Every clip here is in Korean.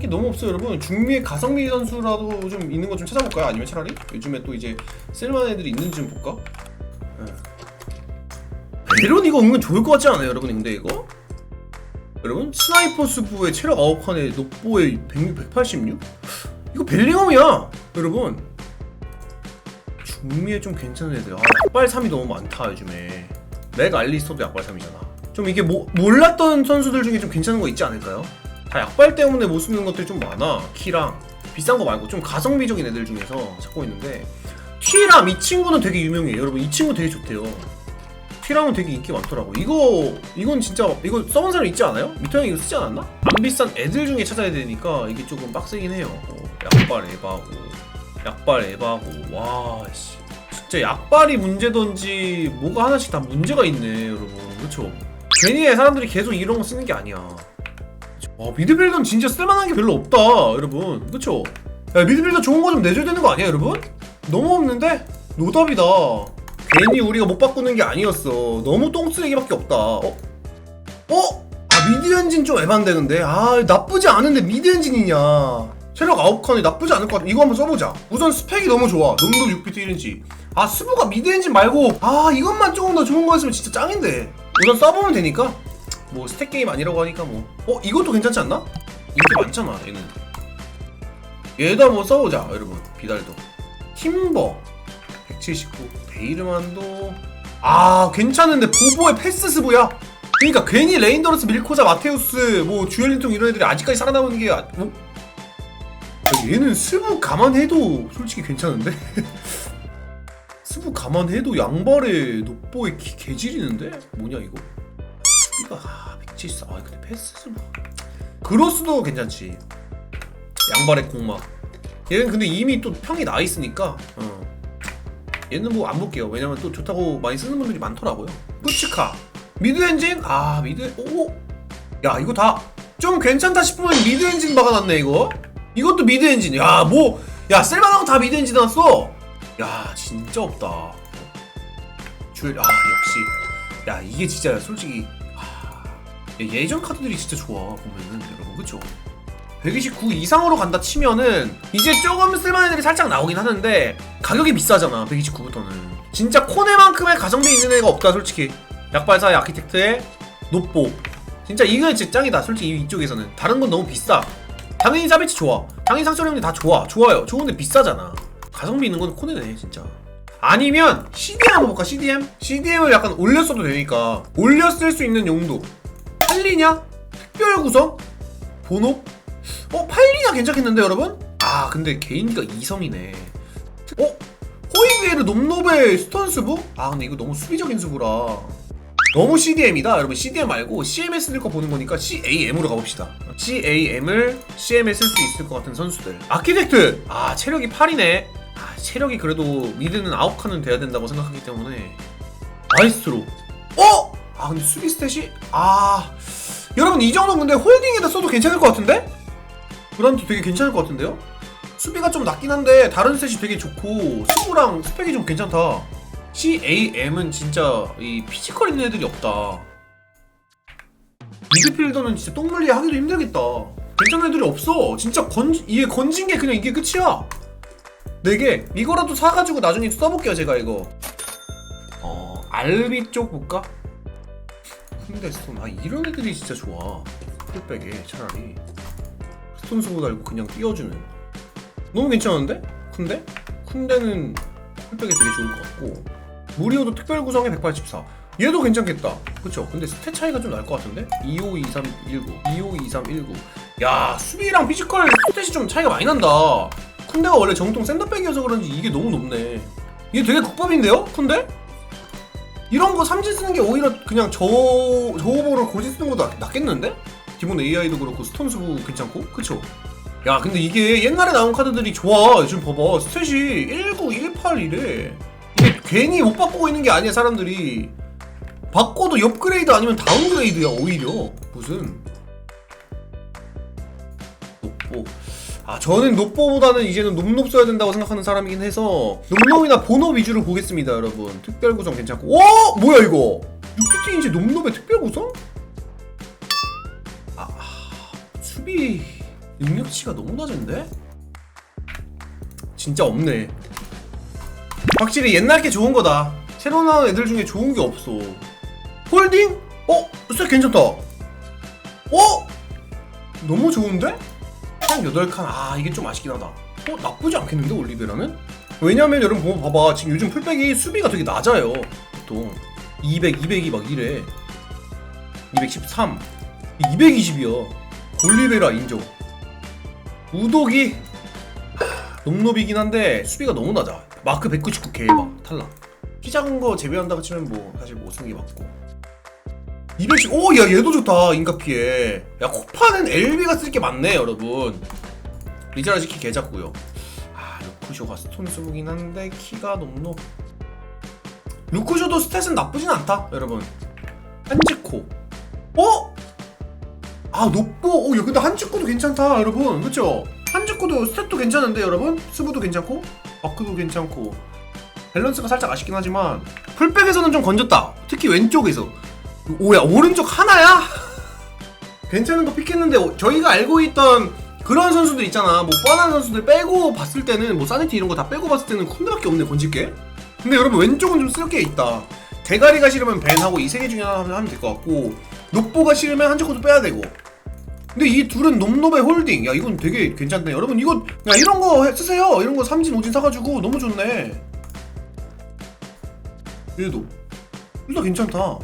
이게 너무 없어요 여러분 중미의 가성비 선수라도 좀 있는 거 좀 찾아볼까요? 아니면 차라리 요즘에 또 이제 쓸만한 애들이 있는지 좀 볼까? 예. 베론 이거 은근 좋을 것 같지 않아요 여러분 근데 이거? 여러분 스나이퍼 수부의 체력 9칸에 녹보의 106, 186? 이거 벨링엄이야 여러분 중미에 좀 괜찮은 애들 아 약발 3이 너무 많다 요즘에 맥 알리스터도 약발 3이잖아 좀 이게 모, 몰랐던 선수들 중에 좀 괜찮은 거 있지 않을까요? 다 약발 때문에 못 쓰는 것들이 좀 많아. 키랑 비싼 거 말고 좀 가성비적인 애들 중에서 찾고 있는데 티람 이 친구는 되게 유명해요. 여러분 이 친구 되게 좋대요. 티람은 되게 인기 많더라고. 이거 이건 진짜 이거 써본 사람 있지 않아요? 미터 형이 이거 쓰지 않았나? 안 비싼 애들 중에 찾아야 되니까 이게 조금 빡세긴 해요. 어, 약발 에바고 약발 에바고. 와씨. 진짜 약발이 문제던지 뭐가 하나씩 다 문제가 있네 여러분. 그렇죠 괜히 사람들이 계속 이런 거 쓰는 게 아니야 와 미드빌더는 진짜 쓸만한 게 별로 없다 여러분. 그쵸? 야 미드빌더 좋은 거 좀 내줘야 되는 거 아니야 여러분? 너무 없는데? 노답이다. 괜히 우리가 못 바꾸는 게 아니었어. 너무 똥쓰레기밖에 없다. 어? 어? 아 미드 엔진 좀 근데? 아 나쁘지 않은데 미드 엔진이냐? 체력 9칸이 나쁘지 않을 것 같아. 이거 한번 써보자. 우선 스펙이 너무 좋아. 놈도 6비트 1인치. 아 스부가 미드 엔진 말고 아 이것만 조금 더 좋은 거였으면 진짜 짱인데. 우선 써보면 되니까 뭐 스택 게임 아니라고 하니까 뭐 어? 이것도 괜찮지 않나? 인기 많잖아 얘는 얘도 한번 써보자 여러분 비달도 팀버 179 베이르만도 아 괜찮은데 보보의 패스 스부야 그러니까 괜히 레인더러스 밀코자 마테우스 뭐 주엘린통 이런 애들이 아직까지 살아남은 게 아- 어? 야, 얘는 스부 감안해도 솔직히 괜찮은데? 스부 감안해도 양발에 녹보에 기- 개질이는데? 뭐냐 이거? 수비가 아, 174. 아 근데 패스 스부 그로스도 괜찮지. 양발에 공막. 얘는 근데 이미 또 평이 나 있으니까 어. 얘는 뭐 안 볼게요. 왜냐면 또 좋다고 많이 쓰는 분들이 많더라고요. 푸치카. 미드 엔진? 아 미드 오 야 이거 다 좀 괜찮다 싶으면 미드 엔진 박아놨네 이거. 이것도 미드 엔진. 야 뭐 야 쓸만한 거 다 미드 엔진 나왔어. 야 진짜 없다. 주얼 아 역시. 야 이게 진짜 솔직히 아, 야, 예전 카드들이 진짜 좋아 보면은 여러분. 그쵸? 129 이상으로 간다 치면은 이제 조금 쓸만한 애들이 살짝 나오긴 하는데 가격이 비싸잖아 129부터는. 진짜 코네만큼의 가성비 있는 애가 없다 솔직히. 약발사의 아키텍트의 노뽀. 진짜 이거 진짜 짱이다 솔직히 이쪽에서는. 다른 건 너무 비싸. 당연히 사비치 좋아. 당연히 상처령님 다 좋아. 좋아요. 좋은데 비싸잖아. 가성비 있는 건 코네네 진짜. 아니면 CDM 한번 볼까 CDM? CDM을 약간 올렸어도 되니까. 쓸수 있는 용도 팔리냐? 특별 구성? 본업? 어? 팔리냐 괜찮겠는데 여러분? 아 근데 개인기가 이성이네 어? 호이비에르 놈노베 스턴스부? 아 근데 이거 너무 수비적인 수부라 너무 CDM이다 여러분 CDM 말고 CMS 거 보는 거니까 CAM으로 가봅시다 CAM을 CM에 쓸 수 있을 것 같은 선수들 아키텍트! 아 체력이 8이네 아 체력이 그래도 미드는 9칸은 돼야 된다고 생각하기 때문에 마이스트로 어? 아 근데 수비 스탯이? 아 여러분 이 정도 근데 홀딩에다 써도 괜찮을 것 같은데? 브란도 되게 괜찮을 것 같은데요? 수비가 좀 낮긴 한데 다른 셋이 되게 좋고 수부랑 스펙이 좀 괜찮다. CAM은 진짜 이 피지컬 있는 애들이 없다. 미드필더는 진짜 똥물리 하기도 힘들겠다. 괜찮은 애들이 없어. 진짜 건 이게 건진 게 그냥 이게 끝이야. 4개. 이거라도 사가지고 나중에 써볼게요 제가 이거. 어 알비 쪽 볼까? 근데 스톤 아 이런 애들이 진짜 좋아 풀백에 차라리 스톤 수고 달고 그냥 띄워주는 너무 괜찮은데? 근데? 근데는 풀백이 되게 좋을 것 같고 무리오도 특별 구성에 184 얘도 괜찮겠다 그쵸? 근데 스탯 차이가 좀 날 것 같은데? 25, 23, 19 25, 23, 19 야 수비랑 피지컬 스탯이 좀 차이가 많이 난다 쿤데가 원래 정통 샌더백이어서 그런지 이게 너무 높네 이게 되게 국밥인데요? 쿤데? 이런 거 삼진 쓰는 게 오히려 그냥 저, 저 오버를 고지 쓰는 것도 낫겠는데? 기본 AI도 그렇고 스톤 수부 괜찮고? 그쵸? 야 근데 이게 옛날에 나온 카드들이 좋아. 지금 봐봐. 스탯이 19, 18 이래. 이게 괜히 못 바꾸고 있는 게 아니야 사람들이. 바꿔도 업그레이드 아니면 다운그레이드야 오히려. 무슨? 노뽀 아 저는 노뽀보다는 이제는 놈놈 써야 된다고 생각하는 사람이긴 해서 놈놈이나 본업 위주로 보겠습니다 여러분 특별 구성 괜찮고 오 뭐야 이거 6피트인지 놈놈의 특별 구성? 아 아, 수비 능력치가 너무 낮은데? 진짜 없네 확실히 옛날 게 좋은 거다 새로 나온 애들 중에 좋은 게 없어 홀딩? 어? 스택 괜찮다 어? 너무 좋은데? 한 8칸. 아 이게 좀 아쉽긴 하다. 어? 나쁘지 않겠는데 올리베라는? 왜냐면 여러분 보면 봐봐. 지금 요즘 풀백이 수비가 되게 낮아요. 보통. 200, 200이 막 이래. 213 220이야 올리베라 인정. 우독이 농노비긴 한데 수비가 너무 낮아. 마크 199 개박 탈락. 키 작은 거 제외한다고 치면 뭐 사실 못 쓰는 게 맞고 210 오 야 얘도 좋다 인카피에. 야 코파는 LB가 쓸 게 많네 여러분. 리자라지 키 개작고요. 아 루쿠쇼가 스톤 수부긴 한데 키가 농노 루쿠쇼도 스탯은 나쁘진 않다 여러분. 한지코. 어? 아 노뽀. 어, 야 근데 한지코도 괜찮다 여러분. 그쵸? 한지코도 스탯도 괜찮은데 여러분? 스부도 괜찮고? 마크도 괜찮고. 밸런스가 살짝 아쉽긴 하지만 풀백에서는 좀 건졌다. 특히 왼쪽에서 오야 오른쪽 하나야? 괜찮은 거 픽했는데 어, 저희가 알고 있던 그런 선수들 있잖아. 뭐 뻔한 선수들 빼고 봤을 때는 뭐 사네티 이런 거 다 빼고 봤을 때는 콘드밖에 없네 건질게. 근데 여러분 왼쪽은 좀 쓸 게 있다. 대가리가 싫으면 벤하고 이 세 개 중에 하나 하면 될 것 같고 녹보가 싫으면 한쪽도 빼야 되고. 근데 이 둘은 놈놈의 홀딩. 야 이건 되게 괜찮네. 여러분 이거 야 이런 거 해- 쓰세요. 이런 거 삼진 오진 사가지고 너무 좋네. 얘도. 둘 다 괜찮다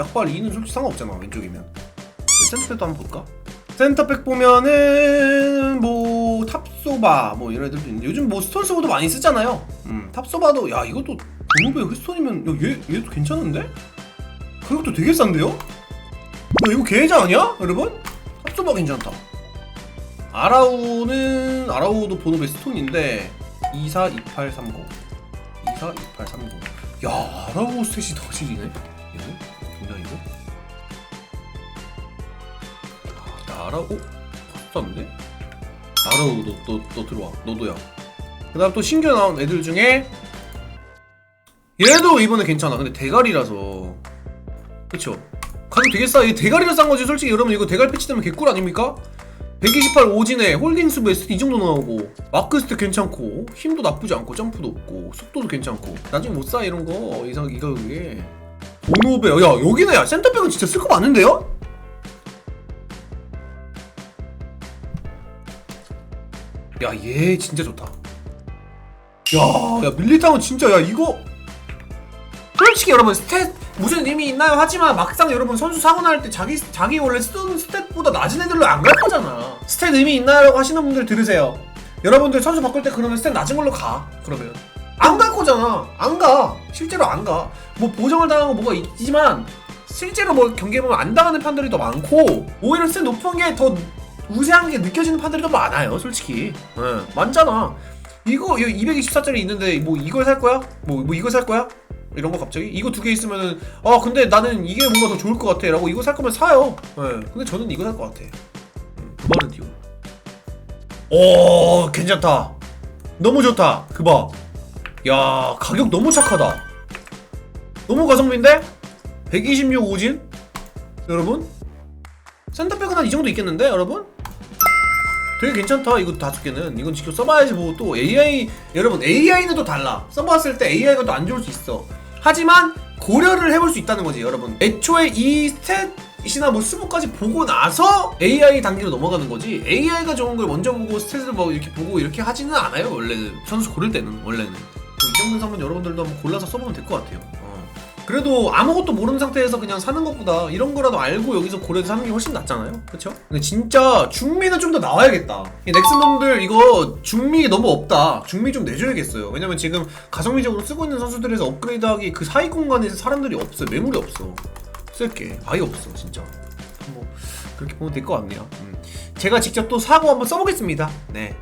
약발 2는 솔직히 상관없잖아 왼쪽이면 센터백도 한번 볼까? 센터백 보면은 뭐 탑소바 뭐 이런 애들도 있는데 요즘 뭐 스톤스보도 많이 쓰잖아요 음 탑소바도 야 이것도 동호배 휘스톤이면 야얘 얘도 괜찮은데? 가격도 되게 싼데요? 야 이거 계좌 아니야 여러분? 탑소바 괜찮다 아라우는 아라우도 번호배 스톤인데 242830 242830 야 아라우 스탯이 더 질이네 얘는? 뭐냐 이거? 아, 나 아라우 컸었는데? 아라우 너, 너, 너 들어와 너도야 그 다음 또 신규 나온 애들 중에 얘도 이번에 괜찮아 근데 대가리라서 그쵸 가격 되게 싸. 이 대가리가 싼 거지. 솔직히 여러분 이거 대가리 패치 되면 개꿀 아닙니까? 128 오진에 홀딩 수브 SD 이 정도 나오고 마크 스트 괜찮고 힘도 나쁘지 않고 점프도 없고 속도도 괜찮고 나중에 못사 이런 거 이상 이 가격에 보노베 야 여기는 야 센터백은 진짜 쓸 거 많은데요? 야 얘 진짜 좋다 야, 야 밀리탕은 진짜 야 이거 솔직히 여러분 스탯 무슨 의미 있나요? 하지만 막상 여러분 선수 사고 날 때 자기 자기 원래 쓰던 스탯보다 낮은 애들로 안 갈 거잖아. 스탯 의미 있나요?라고 하시는 분들 들으세요. 여러분들 선수 바꿀 때 그러면 스탯 낮은 걸로 가. 그러면 안 갈 거잖아. 안 가. 실제로 안 가. 뭐 보정을 당하고 뭐가 있지만 실제로 뭐 경기에 보면 안 당하는 판들이 더 많고 오히려 스탯 높은 게 더 우세한 게 느껴지는 판들이 더 많아요. 솔직히. 예, 많잖아. 이거 224짜리 있는데 뭐 이걸 살 거야? 뭐, 뭐 이걸 살 거야? 이런 거 갑자기 이거 두 개 있으면은 아 근데 나는 이게 뭔가 더 좋을 것 같아라고 이거 살 거면 사요. 예. 근데 저는 이거 살 것 같아. 음, 그바는 디오. 오 괜찮다. 너무 좋다. 그바. 야 가격 너무 착하다. 너무 가성비인데? 126 오진? 여러분? 센터백은 한 이 정도 있겠는데 여러분? 되게 괜찮다 이거 다섯 개는 이건 직접 써봐야지 뭐또 AI 여러분 AI는 또 달라 써봤을 때 AI가 또 안 좋을 수 있어 하지만 고려를 해볼 수 있다는 거지 여러분 애초에 이 스탯이나 뭐 수보까지 보고 나서 AI 단계로 넘어가는 거지 AI가 좋은 걸 먼저 보고 스탯을 뭐 이렇게 보고 이렇게 하지는 않아요 원래는 선수 고를 때는 원래는 이 정도 상은 여러분들도 한번 골라서 써보면 될 것 같아요. 어. 그래도 아무것도 모르는 상태에서 그냥 사는 것보다 이런 거라도 알고 여기서 고려해서 사는 게 훨씬 낫잖아요. 그쵸? 근데 진짜 중미는 좀 더 나와야겠다. 이 넥슨놈들 이거 중미 너무 없다. 중미 좀 내줘야겠어요. 왜냐면 지금 가성비적으로 쓰고 있는 선수들에서 업그레이드하기 그 사이 공간에서 사람들이 없어요. 매물이 없어. 쓸게. 아예 없어 진짜. 뭐 그렇게 보면 될 것 같네요. 음. 제가 직접 또 사고 한번 써보겠습니다. 네